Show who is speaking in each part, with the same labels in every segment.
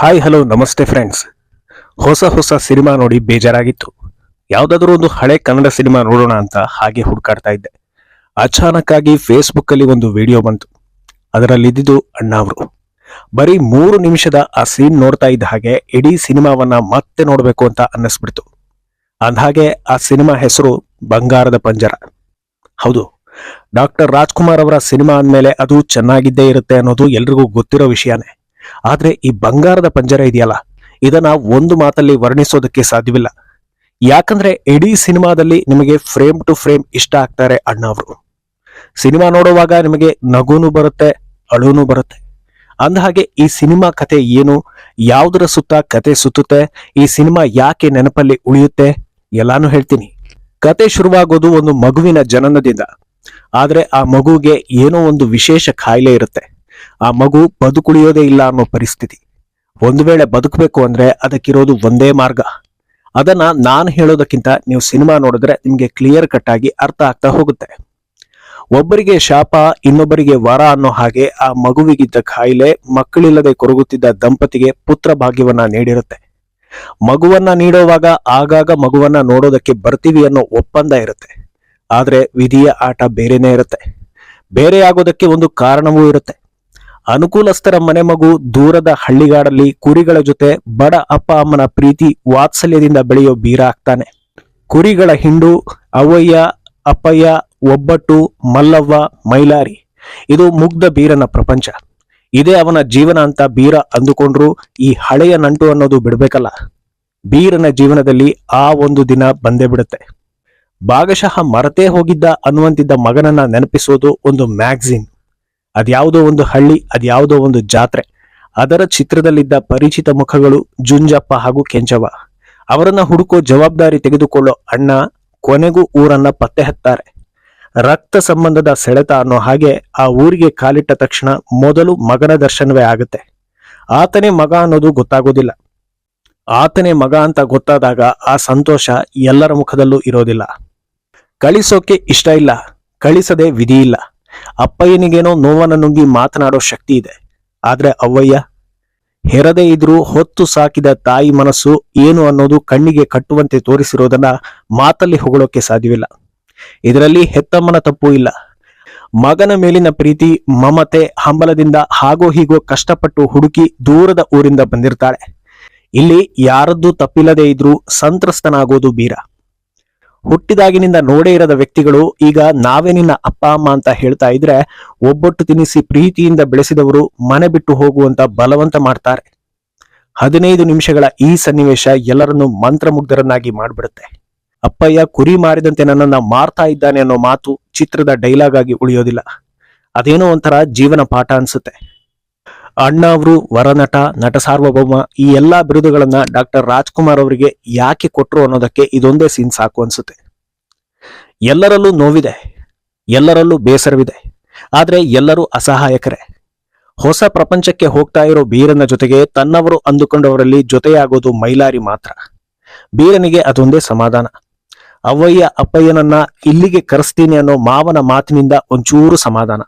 Speaker 1: Hi, hello, ನಮಸ್ತೆ friends ಹೊಸ ಹೊಸ ಸಿನಿಮಾ ನೋಡಿ ಬೇಜಾರಾಗಿತ್ತು. ಯಾವುದಾದ್ರೂ ಒಂದು ಹಳೆ ಕನ್ನಡ ಸಿನಿಮಾ ನೋಡೋಣ ಅಂತ ಹಾಗೆ ಹುಡುಕಾಡ್ತಾ ಇದ್ದೆ. ಅಚಾನಕ್ಕಾಗಿ ಫೇಸ್ಬುಕ್ಕಲ್ಲಿ ಒಂದು ವಿಡಿಯೋ ಬಂತು. ಅದರಲ್ಲಿ ಇದ್ದಿದ್ದು ಅಣ್ಣ ಅವರು. ಬರೀ ಮೂರು ನಿಮಿಷದ ಆ ಸೀನ್ ನೋಡ್ತಾ ಇದ್ದ ಹಾಗೆ ಇಡೀ ಸಿನಿಮಾವನ್ನ ಮತ್ತೆ ನೋಡಬೇಕು ಅಂತ ಅನ್ನಿಸ್ಬಿಡ್ತು. ಅಂದ್ಹಾಗೆ ಆ ಸಿನಿಮಾ ಹೆಸರು ಬಂಗಾರದ ಪಂಜರ. ಹೌದು, ಡಾಕ್ಟರ್ ರಾಜ್ಕುಮಾರ್ ಅವರ ಸಿನಿಮಾ ಅಂದಮೇಲೆ ಅದು ಚೆನ್ನಾಗಿದ್ದೇ ಇರುತ್ತೆ ಅನ್ನೋದು ಎಲ್ರಿಗೂ ಗೊತ್ತಿರೋ ವಿಷಯನೇ. ಆದ್ರೆ ಈ ಬಂಗಾರದ ಪಂಜರ ಇದೆಯಲ್ಲ, ಇದನ್ನ ಒಂದು ಮಾತಲ್ಲಿ ವರ್ಣಿಸೋದಕ್ಕೆ ಸಾಧ್ಯವಿಲ್ಲ. ಯಾಕಂದ್ರೆ ಇಡೀ ಸಿನಿಮಾದಲ್ಲಿ ನಿಮಗೆ ಫ್ರೇಮ್ ಟು ಫ್ರೇಮ್ ಇಷ್ಟ ಆಗ್ತಾರೆ ಅಣ್ಣ ಅವರು. ಸಿನಿಮಾ ನೋಡುವಾಗ ನಿಮಗೆ ನಗುನು ಬರುತ್ತೆ, ಅಳುನು ಬರುತ್ತೆ. ಅಂದಹಾಗೆ ಈ ಸಿನಿಮಾ ಕತೆ ಏನು, ಯಾವುದರ ಸುತ್ತ ಕತೆ ಸುತ್ತುತ್ತೆ, ಈ ಸಿನಿಮಾ ಯಾಕೆ ನೆನಪಲ್ಲಿ ಉಳಿಯುತ್ತೆ, ಎಲ್ಲಾನು ಹೇಳ್ತೀನಿ. ಕತೆ ಶುರುವಾಗೋದು ಒಂದು ಮಗುವಿನ ಜನನದಿಂದ. ಆದ್ರೆ ಆ ಮಗುಗೆ ಏನೋ ಒಂದು ವಿಶೇಷ ಖಾಯಿಲೆ ಇರುತ್ತೆ. ಆ ಮಗು ಬದುಕುಳಿಯೋದೇ ಇಲ್ಲ ಅನ್ನೋ ಪರಿಸ್ಥಿತಿ. ಒಂದು ವೇಳೆ ಬದುಕಬೇಕು ಅಂದ್ರೆ ಅದಕ್ಕಿರೋದು ಒಂದೇ ಮಾರ್ಗ. ಅದನ್ನ ನಾನು ಹೇಳೋದಕ್ಕಿಂತ ನೀವು ಸಿನಿಮಾ ನೋಡಿದ್ರೆ ನಿಮ್ಗೆ ಕ್ಲಿಯರ್ ಕಟ್ ಆಗಿ ಅರ್ಥ ಆಗ್ತಾ ಹೋಗುತ್ತೆ. ಒಬ್ಬರಿಗೆ ಶಾಪ, ಇನ್ನೊಬ್ಬರಿಗೆ ವರ ಅನ್ನೋ ಹಾಗೆ ಆ ಮಗುವಿಗಿದ್ದ ಕಾಯಿಲೆ ಮಕ್ಕಳಿಲ್ಲದೆ ಕೊರಗುತ್ತಿದ್ದ ದಂಪತಿಗೆ ಪುತ್ರ ಭಾಗ್ಯವನ್ನ ನೀಡಿರುತ್ತೆ. ಮಗುವನ್ನ ನೀಡುವಾಗ ಆಗಾಗ ಮಗುವನ್ನ ನೋಡೋದಕ್ಕೆ ಬರ್ತೀವಿ ಅನ್ನೋ ಒಪ್ಪಂದ ಇರುತ್ತೆ. ಆದ್ರೆ ವಿಧಿಯ ಆಟ ಬೇರೆನೇ ಇರುತ್ತೆ. ಬೇರೆ ಆಗೋದಕ್ಕೆ ಒಂದು ಕಾರಣವೂ ಇರುತ್ತೆ. ಅನುಕೂಲಸ್ಥರ ಮನೆ ಮಗು ದೂರದ ಹಳ್ಳಿಗಾಡಲ್ಲಿ ಕುರಿಗಳ ಜೊತೆ ಬಡ ಅಪ್ಪ ಅಮ್ಮನ ಪ್ರೀತಿ ವಾತ್ಸಲ್ಯದಿಂದ ಬೆಳೆಯೋ ಬೀರ ಆಗ್ತಾನೆ. ಕುರಿಗಳ ಹಿಂಡು ಅವಯ್ಯ ಅಪ್ಪಯ್ಯ, ಒಬ್ಬಟ್ಟು, ಮಲ್ಲವ್ವ, ಮೈಲಾರಿ. ಇದು ಮುಗ್ಧ ಬೀರನ ಪ್ರಪಂಚ. ಇದೇ ಅವನ ಜೀವನ ಅಂತ ಬೀರ ಅಂದುಕೊಂಡ್ರು ಈ ಹಳೆಯ ನಂಟು ಅನ್ನೋದು ಬಿಡಬೇಕಲ್ಲ. ಬೀರನ ಜೀವನದಲ್ಲಿ ಆ ಒಂದು ದಿನ ಬಂದೇ ಬಿಡುತ್ತೆ. ಭಾಗಶಃ ಮರತೇ ಹೋಗಿದ್ದ ಅನ್ನುವಂತಿದ್ದ ಮಗನನ್ನ ನೆನಪಿಸೋದು ಒಂದು ಮ್ಯಾಗ್ಝಿನ್. ಅದ್ಯಾವುದೋ ಒಂದು ಹಳ್ಳಿ, ಅದ್ಯಾವುದೋ ಒಂದು ಜಾತ್ರೆ. ಅದರ ಚಿತ್ರದಲ್ಲಿದ್ದ ಪರಿಚಿತ ಮುಖಗಳು ಜುಂಜಪ್ಪ ಹಾಗೂ ಕೆಂಚವ ಅವರನ್ನ ಹುಡುಕೋ ಜವಾಬ್ದಾರಿ ತೆಗೆದುಕೊಳ್ಳೋ ಅಣ್ಣ ಕೊನೆಗೂ ಊರನ್ನ ಪತ್ತೆ ಹತ್ತಾರೆ. ರಕ್ತ ಸಂಬಂಧದ ಸೆಳೆತ ಅನ್ನೋ ಹಾಗೆ ಆ ಊರಿಗೆ ಕಾಲಿಟ್ಟ ತಕ್ಷಣ ಮೊದಲು ಮಗನ ದರ್ಶನವೇ ಆಗುತ್ತೆ. ಆತನೇ ಮಗ ಅನ್ನೋದು ಗೊತ್ತಾಗೋದಿಲ್ಲ. ಆತನೇ ಮಗ ಅಂತ ಗೊತ್ತಾದಾಗ ಆ ಸಂತೋಷ ಎಲ್ಲರ ಮುಖದಲ್ಲೂ ಇರೋದಿಲ್ಲ. ಕಳಿಸೋಕೆ ಇಷ್ಟ ಇಲ್ಲ. ಕಳಿಸದೆ ವಿಧಿ ಇಲ್ಲ. ಅಪ್ಪಯ್ಯನಿಗೇನೋ ನೋವನ ನುಂಗಿ ಮಾತನಾಡೋ ಶಕ್ತಿ ಇದೆ. ಆದ್ರೆ ಅವ್ವಯ್ಯ, ಹೆರದೇ ಇದ್ರೂ ಹೊತ್ತು ಸಾಕಿದ ತಾಯಿ ಮನಸ್ಸು ಏನು ಅನ್ನೋದು ಕಣ್ಣಿಗೆ ಕಟ್ಟುವಂತೆ ತೋರಿಸಿರೋದನ್ನ ಮಾತಲ್ಲಿ ಹೊಗಳೋಕೆ ಸಾಧ್ಯವಿಲ್ಲ. ಇದರಲ್ಲಿ ಹೆತ್ತಮ್ಮನ ತಪ್ಪು ಇಲ್ಲ. ಮಗನ ಮೇಲಿನ ಪ್ರೀತಿ, ಮಮತೆ, ಹಂಬಲದಿಂದ ಹಾಗೋ ಹೀಗೋ ಕಷ್ಟಪಟ್ಟು ಹುಡುಕಿ ದೂರದ ಊರಿಂದ ಬಂದಿರ್ತಾಳೆ. ಇಲ್ಲಿ ಯಾರದ್ದು ತಪ್ಪಿಲ್ಲದೆ ಇದ್ರೂ ಸಂತ್ರಸ್ತನಾಗೋದು ಬೀರ. ಹುಟ್ಟಿದಾಗಿನಿಂದ ನೋಡೇ ಇರದ ವ್ಯಕ್ತಿಗಳು ಈಗ ನಾವೇ ನಿನ್ನ ಅಪ್ಪ, ಅಮ್ಮ ಅಂತ ಹೇಳ್ತಾ ಇದ್ರೆ ಒಬ್ಬೊಟ್ಟು ತಿನ್ನಿಸಿ ಪ್ರೀತಿಯಿಂದ ಬೆಳೆಸಿದವರು ಮನೆ ಬಿಟ್ಟು ಹೋಗುವಂತ ಬಲವಂತ ಮಾಡ್ತಾರೆ. ಹದಿನೈದು ನಿಮಿಷಗಳ ಈ ಸನ್ನಿವೇಶ ಎಲ್ಲರನ್ನು ಮಂತ್ರಮುಗ್ಧರನ್ನಾಗಿ ಮಾಡ್ಬಿಡುತ್ತೆ. ಅಪ್ಪಯ್ಯ ಕುರಿ ಮಾರಿದಂತೆ ನನ್ನನ್ನ ಮಾರ್ತಾ ಇದ್ದಾನೆ ಅನ್ನೋ ಮಾತು ಚಿತ್ರದ ಡೈಲಾಗ್ ಆಗಿ ಉಳಿಯೋದಿಲ್ಲ. ಅದೇನೋ ಒಂಥರ ಜೀವನ ಪಾಠ ಅನ್ಸುತ್ತೆ. ಅಣ್ಣ ಅವರು, ವರನಟ, ನಟ ಸಾರ್ವಭೌಮ ಈ ಎಲ್ಲಾ ಬಿರುದುಗಳನ್ನ ಡಾಕ್ಟರ್ ರಾಜ್ಕುಮಾರ್ ಅವರಿಗೆ ಯಾಕೆ ಕೊಟ್ಟರು ಅನ್ನೋದಕ್ಕೆ ಇದೊಂದೇ ಸೀನ್ ಸಾಕು ಅನ್ಸುತ್ತೆ. ಎಲ್ಲರಲ್ಲೂ ನೋವಿದೆ, ಎಲ್ಲರಲ್ಲೂ ಬೇಸರವಿದೆ, ಆದ್ರೆ ಎಲ್ಲರೂ ಅಸಹಾಯಕರೇ. ಹೊಸ ಪ್ರಪಂಚಕ್ಕೆ ಹೋಗ್ತಾ ಇರೋ ಬೀರನ ಜೊತೆಗೆ ತನ್ನವರು ಅಂದುಕೊಂಡವರಲ್ಲಿ ಜೊತೆಯಾಗೋದು ಮೈಲಾರಿ ಮಾತ್ರ. ಬೀರನಿಗೆ ಅದೊಂದೇ ಸಮಾಧಾನ. ಅವ್ವಯ್ಯ, ಅಪ್ಪಯ್ಯನನ್ನ ಇಲ್ಲಿಗೆ ಕರೆಸ್ತೀನಿ ಅನ್ನೋ ಮಾವನ ಮಾತಿನಿಂದ ಒಂಚೂರು ಸಮಾಧಾನ.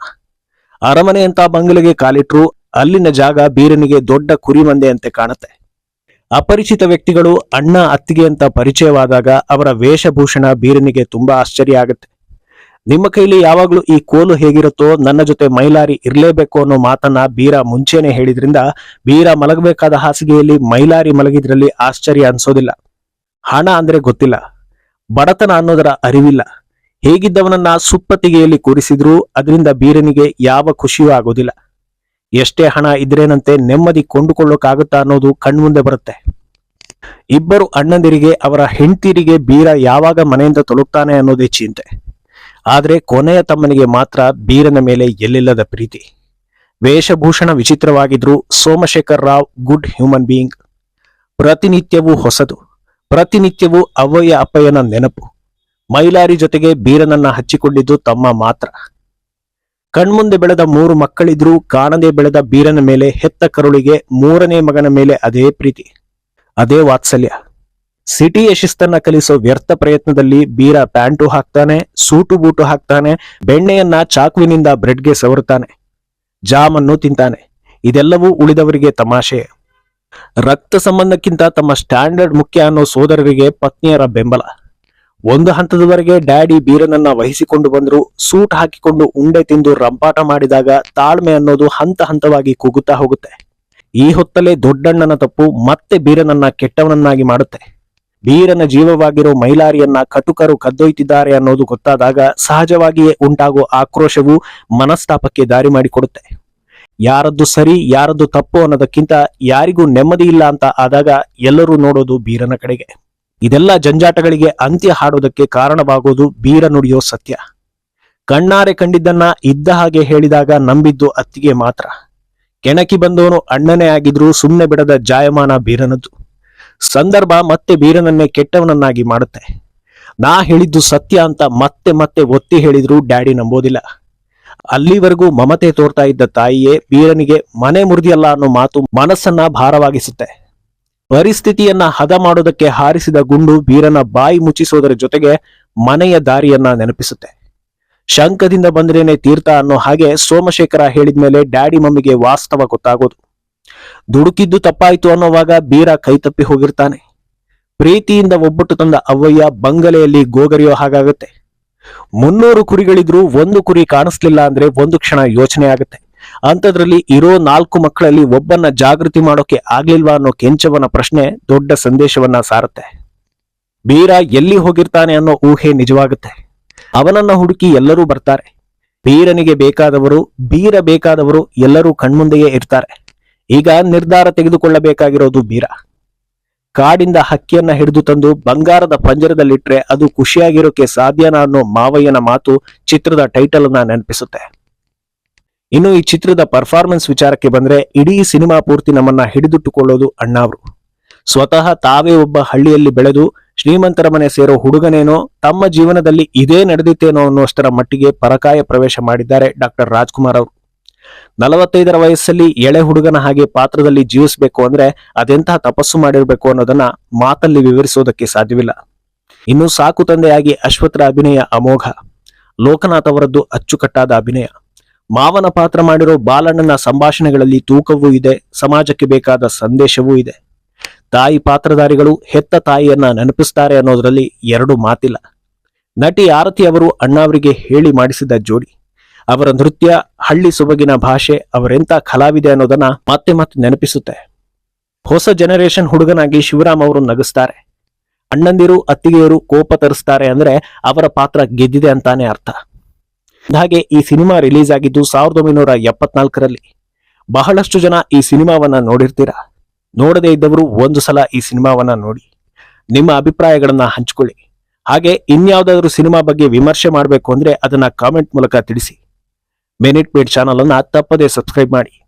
Speaker 1: ಅರಮನೆಯಂತ ಬಂಗಲೆಗೆ ಕಾಲಿಟ್ರು ಅಲ್ಲಿನ ಜಾಗ ಬೀರನಿಗೆ ದೊಡ್ಡ ಕುರಿಮಂದೆಯಂತೆ ಕಾಣುತ್ತೆ. ಅಪರಿಚಿತ ವ್ಯಕ್ತಿಗಳು ಅಣ್ಣ ಅತ್ತಿಗೆ ಅಂತ ಪರಿಚಯವಾದಾಗ ಅವರ ವೇಷಭೂಷಣ ಬೀರನಿಗೆ ತುಂಬಾ ಆಶ್ಚರ್ಯ ಆಗುತ್ತೆ. ನಿಮ್ಮ ಕೈಲಿ ಯಾವಾಗ್ಲೂ ಈ ಕೋಲು ಹೇಗಿರುತ್ತೋ ನನ್ನ ಜೊತೆ ಮೈಲಾರಿ ಇರಲೇಬೇಕು ಅನ್ನೋ ಮಾತನ್ನ ಬೀರ ಮುಂಚೆನೆ ಹೇಳಿದ್ರಿಂದ ಬೀರ ಮಲಗಬೇಕಾದ ಹಾಸಿಗೆಯಲ್ಲಿ ಮೈಲಾರಿ ಮಲಗಿದ್ರಲ್ಲಿ ಆಶ್ಚರ್ಯ ಅನ್ಸೋದಿಲ್ಲ. ಹಣ ಅಂದ್ರೆ ಗೊತ್ತಿಲ್ಲ. ಬಡತನ ಅನ್ನೋದರ ಅರಿವಿಲ್ಲ. ಹೇಗಿದ್ದವನನ್ನ ಸುಪ್ಪತ್ತಿಗೆಯಲ್ಲಿ ಕೂರಿಸಿದ್ರೂ ಅದರಿಂದ ಬೀರನಿಗೆ ಯಾವ ಖುಷಿಯೂ ಆಗೋದಿಲ್ಲ. ಎಷ್ಟೇ ಹಣ ಇದ್ರೇನಂತೆ ನೆಮ್ಮದಿ ಕೊಂಡುಕೊಳ್ಳೋಕಾಗುತ್ತಾ ಅನ್ನೋದು ಕಣ್ಮುಂದೆ ಬರುತ್ತೆ. ಇಬ್ಬರು ಅಣ್ಣಂದಿರಿಗೆ ಅವರ ಹೆಂಡತಿರಿಗೆ ಬೀರ ಯಾವಾಗ ಮನೆಯಿಂದ ತೊಲಗ್ತಾನೆ ಅನ್ನೋದೇ ಚಿಂತೆ. ಆದರೆ ಕೊನೆಯ ತಮ್ಮನಿಗೆ ಮಾತ್ರ ಬೀರನ ಮೇಲೆ ಎಲ್ಲಿಲ್ಲದ ಪ್ರೀತಿ. ವೇಷಭೂಷಣ ವಿಚಿತ್ರವಾಗಿದ್ರು Somashekar Rao good human being. ಪ್ರತಿನಿತ್ಯವೂ ಹೊಸದು. ಪ್ರತಿನಿತ್ಯವೂ ಅವ್ವಯ್ಯ, ಅಪ್ಪಯ್ಯನ ನೆನಪು. ಮೈಲಾರಿ ಜೊತೆಗೆ ಬೀರನನ್ನ ಹಚ್ಚಿಕೊಂಡಿದ್ದು ತಮ್ಮ ಮಾತ್ರ. ಕಣ್ಮುಂದೆ ಬೆಳೆದ ಮೂರು ಮಕ್ಕಳಿದ್ರೂ ಕಾಣದೆ ಬೆಳೆದ ಬೀರನ ಮೇಲೆ ಹೆತ್ತ ಕರುಳಿಗೆ ಮೂರನೇ ಮಗನ ಮೇಲೆ ಅದೇ ಪ್ರೀತಿ, ಅದೇ ವಾತ್ಸಲ್ಯ. ಸಿಟಿ ಯಶಸ್ತನ್ನ ಕಲಿಸೋ ವ್ಯರ್ಥ ಪ್ರಯತ್ನದಲ್ಲಿ ಬೀರ ಪ್ಯಾಂಟು ಹಾಕ್ತಾನೆ, ಸೂಟು ಬೂಟು ಹಾಕ್ತಾನೆ, ಬೆಣ್ಣೆಯನ್ನ ಚಾಕುವಿನಿಂದ ಬ್ರೆಡ್ಗೆ ಸವರುತ್ತಾನೆ, ಜಾಮನ್ನು ತಿಂತಾನೆ. ಇದೆಲ್ಲವೂ ಉಳಿದವರಿಗೆ ತಮಾಷೆ. ರಕ್ತ ಸಂಬಂಧಕ್ಕಿಂತ ತಮ್ಮ ಸ್ಟ್ಯಾಂಡರ್ಡ್ ಮುಖ್ಯ ಅನ್ನೋ ಸೋದರರಿಗೆ ಪತ್ನಿಯರ ಬೆಂಬಲ. ಒಂದು ಹಂತದವರೆಗೆ ಡ್ಯಾಡಿ ಬೀರನನ್ನ ವಹಿಸಿಕೊಂಡು ಬಂದ್ರು, ಸೂಟ್ ಹಾಕಿಕೊಂಡು ಉಂಡೆ ತಿಂದು ರಂಪಾಟ ಮಾಡಿದಾಗ ತಾಳ್ಮೆ ಅನ್ನೋದು ಹಂತ ಹಂತವಾಗಿ ಕುಗ್ಗುತ್ತಾ ಹೋಗುತ್ತೆ. ಈ ಹೊತ್ತಲೇ ದೊಡ್ಡಣ್ಣನ ತಪ್ಪು ಮತ್ತೆ ಬೀರನನ್ನ ಕೆಟ್ಟವನನ್ನಾಗಿ ಮಾಡುತ್ತೆ. ಬೀರನ ಜೀವವಾಗಿರೋ ಮೈಲಾರಿಯನ್ನ ಕಟುಕರು ಕದ್ದೊಯ್ತಿದ್ದಾರೆ ಅನ್ನೋದು ಗೊತ್ತಾದಾಗ ಸಹಜವಾಗಿಯೇ ಉಂಟಾಗುವ ಆಕ್ರೋಶವು ಮನಸ್ತಾಪಕ್ಕೆ ದಾರಿ ಮಾಡಿಕೊಡುತ್ತೆ. ಯಾರದ್ದು ಸರಿ, ಯಾರದ್ದು ತಪ್ಪು ಅನ್ನೋದಕ್ಕಿಂತ ಯಾರಿಗೂ ನೆಮ್ಮದಿ ಇಲ್ಲ ಅಂತ ಆದಾಗ ಎಲ್ಲರೂ ನೋಡೋದು ಬೀರನ ಕಡೆಗೆ. ಇದೆಲ್ಲ ಜಂಜಾಟಗಳಿಗೆ ಅಂತ್ಯ ಹಾಡೋದಕ್ಕೆ ಕಾರಣವಾಗೋದು ಬೀರ ನುಡಿಯೋ ಸತ್ಯ. ಕಣ್ಣಾರೆ ಕಂಡಿದ್ದನ್ನ ಇದ್ದ ಹಾಗೆ ಹೇಳಿದಾಗ ನಂಬಿದ್ದು ಅತ್ತಿಗೆ ಮಾತ್ರ. ಕೆಣಕಿ ಬಂದವನು ಅಣ್ಣನೇ ಆಗಿದ್ರೂ ಸುಮ್ಮನೆ ಬಿಡದ ಜಾಯಮಾನ ಬೀರನದ್ದು. ಸಂದರ್ಭ ಮತ್ತೆ ಬೀರನನ್ನೇ ಕೆಟ್ಟವನನ್ನಾಗಿ ಮಾಡುತ್ತೆ. ನಾ ಹೇಳಿದ್ದು ಸತ್ಯ ಅಂತ ಮತ್ತೆ ಮತ್ತೆ ಒತ್ತಿ ಹೇಳಿದ್ರು ಡ್ಯಾಡಿ ನಂಬೋದಿಲ್ಲ. ಅಲ್ಲಿವರೆಗೂ ಮಮತೆ ತೋರ್ತಾ ಇದ್ದ ತಾಯಿಯೇ ಬೀರನಿಗೆ ಮನೆ ಮುರಿದಿಯಲ್ಲ ಅನ್ನೋ ಮಾತು ಮನಸ್ಸನ್ನ ಭಾರವಾಗಿಸುತ್ತೆ. ಪರಿಸ್ಥಿತಿಯನ್ನ ಹದ ಮಾಡೋದಕ್ಕೆ ಹಾರಿಸಿದ ಗುಂಡು ಬೀರನ ಬಾಯಿ ಮುಚ್ಚಿಸೋದರ ಜೊತೆಗೆ ಮನೆಯ ದಾರಿಯನ್ನ ನೆನಪಿಸುತ್ತೆ. ಶಂಕದಿಂದ ಬಂದ್ರೇನೆ ತೀರ್ಥ ಅನ್ನೋ ಹಾಗೆ ಸೋಮಶೇಖರ ಹೇಳಿದ್ಮೇಲೆ ಡ್ಯಾಡಿ ಮಮ್ಮಿಗೆ ವಾಸ್ತವ ಗೊತ್ತಾಗೋದು. ದುಡುಕಿದ್ದು ತಪ್ಪಾಯ್ತು ಅನ್ನೋವಾಗ ಬೀರ ಕೈತಪ್ಪಿ ಹೋಗಿರ್ತಾನೆ. ಪ್ರೀತಿಯಿಂದ ಒಬ್ಬಟ್ಟು ತಂದ ಅವ್ವಯ್ಯ ಬಂಗಲೆಯಲ್ಲಿ ಗೋಗರಿಯೋ ಹಾಗಾಗುತ್ತೆ. ಮುನ್ನೂರು ಕುರಿಗಳಿದ್ರು ಒಂದು ಕುರಿ ಕಾಣಿಸ್ಲಿಲ್ಲ ಅಂದ್ರೆ ಒಂದು ಕ್ಷಣ ಯೋಚನೆ ಆಗುತ್ತೆ. ಅಂಥದ್ರಲ್ಲಿ ಇರೋ ನಾಲ್ಕು ಮಕ್ಕಳಲ್ಲಿ ಒಬ್ಬನ್ನ ಜಾಗೃತಿ ಮಾಡೋಕೆ ಆಗ್ಲಿಲ್ವಾ ಅನ್ನೋ ಕೆಂಚವನ ಪ್ರಶ್ನೆ ದೊಡ್ಡ ಸಂದೇಶವನ್ನ ಸಾರುತ್ತೆ. ಬೀರ ಎಲ್ಲಿ ಹೋಗಿರ್ತಾನೆ ಅನ್ನೋ ಊಹೆ ನಿಜವಾಗುತ್ತೆ. ಅವನನ್ನ ಹುಡುಕಿ ಎಲ್ಲರೂ ಬರ್ತಾರೆ. ಬೀರನಿಗೆ ಬೇಕಾದವರು, ಬೀರ ಬೇಕಾದವರು ಎಲ್ಲರೂ ಕಣ್ಮುಂದೆಯೇ ಇರ್ತಾರೆ. ಈಗ ನಿರ್ಧಾರ ತೆಗೆದುಕೊಳ್ಳಬೇಕಾಗಿರೋದು ಬೀರ. ಕಾಡಿಂದ ಹಕ್ಕಿಯನ್ನ ಹಿಡಿದು ತಂದು ಬಂಗಾರದ ಪಂಜರದಲ್ಲಿಟ್ರೆ ಅದು ಖುಷಿಯಾಗಿರೋಕೆ ಸಾಧ್ಯನ ಅನ್ನೋ ಮಾವಯ್ಯನ ಮಾತು ಚಿತ್ರದ ಟೈಟಲ್ ಅನ್ನ ನೆನಪಿಸುತ್ತೆ. ಇನ್ನು ಈ ಚಿತ್ರದ ಪರ್ಫಾರ್ಮೆನ್ಸ್ ವಿಚಾರಕ್ಕೆ ಬಂದ್ರೆ ಇಡೀ ಸಿನಿಮಾ ಪೂರ್ತಿ ನಮ್ಮನ್ನ ಹಿಡಿದಿಟ್ಟುಕೊಳ್ಳೋದು ಅಣ್ಣಾವ್ರು ಸ್ವತಃ ತಾವೇ ಒಬ್ಬ ಹಳ್ಳಿಯಲ್ಲಿ ಬೆಳೆದು ಶ್ರೀಮಂತರ ಮನೆ ಸೇರೋ ಹುಡುಗನೇನೋ ತಮ್ಮ ಜೀವನದಲ್ಲಿ ಇದೇ ನಡೆದಿತ್ತೇನೋ ಅನ್ನುವಷ್ಟರ ಮಟ್ಟಿಗೆ ಪರಕಾಯ ಪ್ರವೇಶ ಮಾಡಿದ್ದಾರೆ ಡಾಕ್ಟರ್ ರಾಜ್ಕುಮಾರ್ ಅವರು. ನಲವತ್ತೈದರ ವಯಸ್ಸಲ್ಲಿ ಎಳೆ ಹುಡುಗನ ಹಾಗೆ ಪಾತ್ರದಲ್ಲಿ ಜೀವಿಸಬೇಕು ಅಂದ್ರೆ ಅದೆಂತಹ ತಪಸ್ಸು ಮಾಡಿರಬೇಕು ಅನ್ನೋದನ್ನ ಮಾತಲ್ಲಿ ವಿವರಿಸೋದಕ್ಕೆ ಸಾಧ್ಯವಿಲ್ಲ. ಇನ್ನು ಸಾಕು ತಂದೆಯಾಗಿ ಅಶ್ವತ್ರ ಅಭಿನಯ ಅಮೋಘ. ಲೋಕನಾಥ್ ಅವರದ್ದು ಅಚ್ಚುಕಟ್ಟಾದ ಅಭಿನಯ. ಮಾವನ ಪಾತ್ರ ಮಾಡಿರೋ ಬಾಲಣ್ಣನ ಸಂಭಾಷಣೆಗಳಲ್ಲಿ ತೂಕವೂ ಇದೆ, ಸಮಾಜಕ್ಕೆ ಬೇಕಾದ ಸಂದೇಶವೂ ಇದೆ. ತಾಯಿ ಪಾತ್ರಧಾರಿಗಳು ಹೆತ್ತ ತಾಯಿಯನ್ನ ನೆನಪಿಸ್ತಾರೆ ಅನ್ನೋದ್ರಲ್ಲಿ ಎರಡು ಮಾತಿಲ್ಲ. ನಟಿ ಆರತಿ ಅವರು ಅಣ್ಣಾವರಿಗೆ ಹೇಳಿ ಮಾಡಿಸಿದ ಜೋಡಿ. ಅವರ ನೃತ್ಯ, ಹಳ್ಳಿ ಸೊಬಗಿನ ಭಾಷೆ, ಅವರೆಂತ ಕಲಾವಿದೆ ಅನ್ನೋದನ್ನ ಮತ್ತೆ ಮತ್ತೆ ನೆನಪಿಸುತ್ತೆ. ಹೊಸ ಜನರೇಷನ್ ಹುಡುಗನಾಗಿ ಶಿವರಾಮ್ ಅವರು ನಗಿಸ್ತಾರೆ. ಅಣ್ಣಂದಿರು, ಅತ್ತಿಗೆಯರು ಕೋಪ ತರಿಸ್ತಾರೆ ಅಂದ್ರೆ ಅವರ ಪಾತ್ರ ಗೆದ್ದಿದೆ ಅಂತಾನೆ ಅರ್ಥ. ಹಾಗೆ ಈ ಸಿನಿಮಾ ರಿಲೀಸ್ ಆಗಿದ್ದು ಸಾವಿರದ ಒಂಬೈನೂರ ಎಪ್ಪತ್ನಾಲ್ಕರಲ್ಲಿ. ಬಹಳಷ್ಟು ಜನ ಈ ಸಿನಿಮಾವನ್ನ ನೋಡಿರ್ತೀರಾ? ನೋಡದೇ ಇದ್ದವರು ಒಂದು ಸಲ ಈ ಸಿನಿಮಾವನ್ನ ನೋಡಿ. ನಿಮ್ಮ ಅಭಿಪ್ರಾಯಗಳನ್ನ ಹಂಚಿಕೊಳ್ಳಿ. ಹಾಗೆ ಇನ್ಯಾವುದಾದ್ರೂ ಸಿನಿಮಾ ಬಗ್ಗೆ ವಿಮರ್ಶೆ ಮಾಡಬೇಕು ಅಂದ್ರೆ ಅದನ್ನ ಕಾಮೆಂಟ್ ಮೂಲಕ ತಿಳಿಸಿ. ಮೆನಿಟ್ ಮೇಡ್ ಚಾನಲ್ ಅನ್ನ ತಪ್ಪದೇ ಸಬ್ಸ್ಕ್ರೈಬ್ ಮಾಡಿ.